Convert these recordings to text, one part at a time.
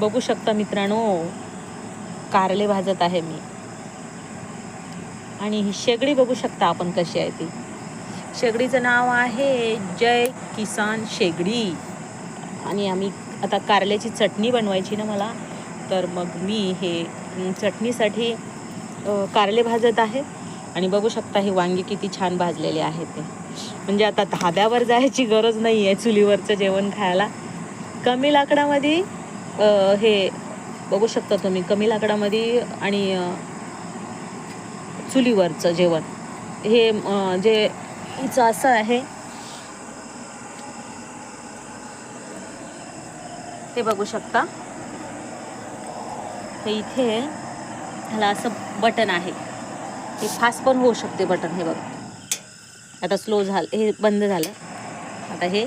बघू शकता मित्रांनो कारले भाजत आहे मी. आणि ही शेगडी बघू शकता आपण कशी आहे ती. शेगडीचं नाव आहे जय किसान शेगडी. आणि आम्ही आता कारल्याची चटणी बनवायची ना मला तर मग मी हे चटणीसाठी कारले भाजत आहे. आणि बघू शकता हे वांगे किती छान भाजलेले आहेत ते. म्हणजे आता धाब्यावर जायची गरज नाही आहे चुलीवरचं जेवण खायला. कमी लाकडामध्ये हे बघू शकता तुम्ही कमी लाकडामध्ये आणि चुलीवरचं जेवण. हे जे हिचं असं आहे. ते बघू शकता. हे इथे ह्याला असं बटन आहे. हे फास्ट पण होऊ शकते बटन हे बघा. आता स्लो झालं हे बंद झालं. आता हे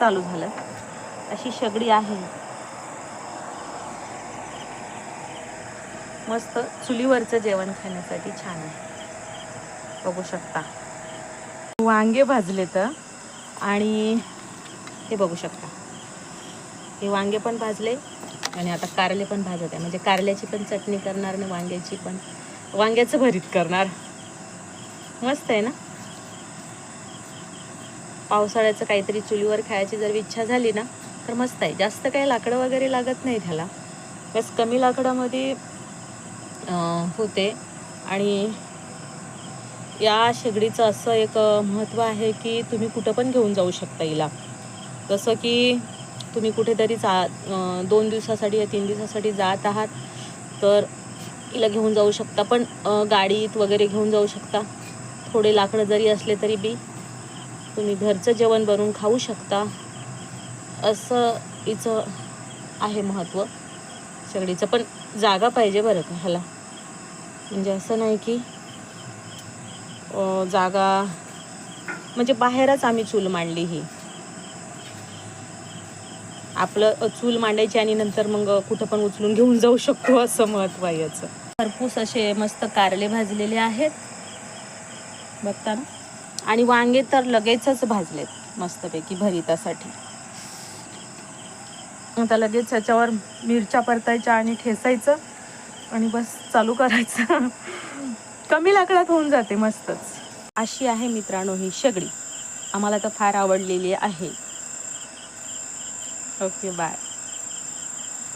चालू झालं. अशी शेगडी आहे. मस्त चुलीवरचं जेवण खाण्यासाठी छान आहे. बघू शकता. वांगे भाजले तर आणि हे बघू शकता. हे वांगे पण भाजले आणि आता कारले पण भाजत आहे. म्हणजे कारल्याची पण चटणी करणार आणि वांग्याची पण. वांग्याचं भरीत करणार. मस्त आहे ना? पावसाळ्याचं काहीतरी चुलीवर खायची जर इच्छा झाली ना तर मस्त आहे. जास्त काही लाकडं वगैरे लागत नाही त्याला. बस कमी लाकडामध्ये होते. आणि या शेगडीचं असं एक महत्त्व आहे की तुम्ही कुठं पण घेऊन जाऊ शकता हिला. जसं की तुम्ही कुठेतरी जा दोन दिवसासाठी या तीन दिवसासाठी जात आहात तर हिला घेऊन जाऊ शकता. पण गाडीत वगैरे घेऊन जाऊ शकता. थोडे लाकडं जरी असले तरी बी तुम्ही घरचं जेवण बनवून खाऊ शकता. असं हिचं आहे महत्त्व शेगडीचं पण जागा पाहिजे बरं का ह्याला. म्हणजे असं नाही की जागा म्हणजे बाहेरच आम्ही चूल मांडली ही. आपलं चूल मांडायची आणि नंतर मग कुठं पण उचलून घेऊन जाऊ शकतो असं महत्त्व आहे याचं. खरपूस असे मस्त कारले भाजलेले आहेत. बघता ना? आणि वांगे तर लगेचच भाजलेत मस्तपैकी भरितासाठी. आता लगेच त्याच्यावर मिरच्या परतायच्या आणि ठेसायचं आणि बस चालू करायचं. कमी लाकडात होऊन जाते मस्तच. अशी आहे मित्रांनो ही शेगडी. आम्हाला तर फार आवडलेली आहे. Okay bye.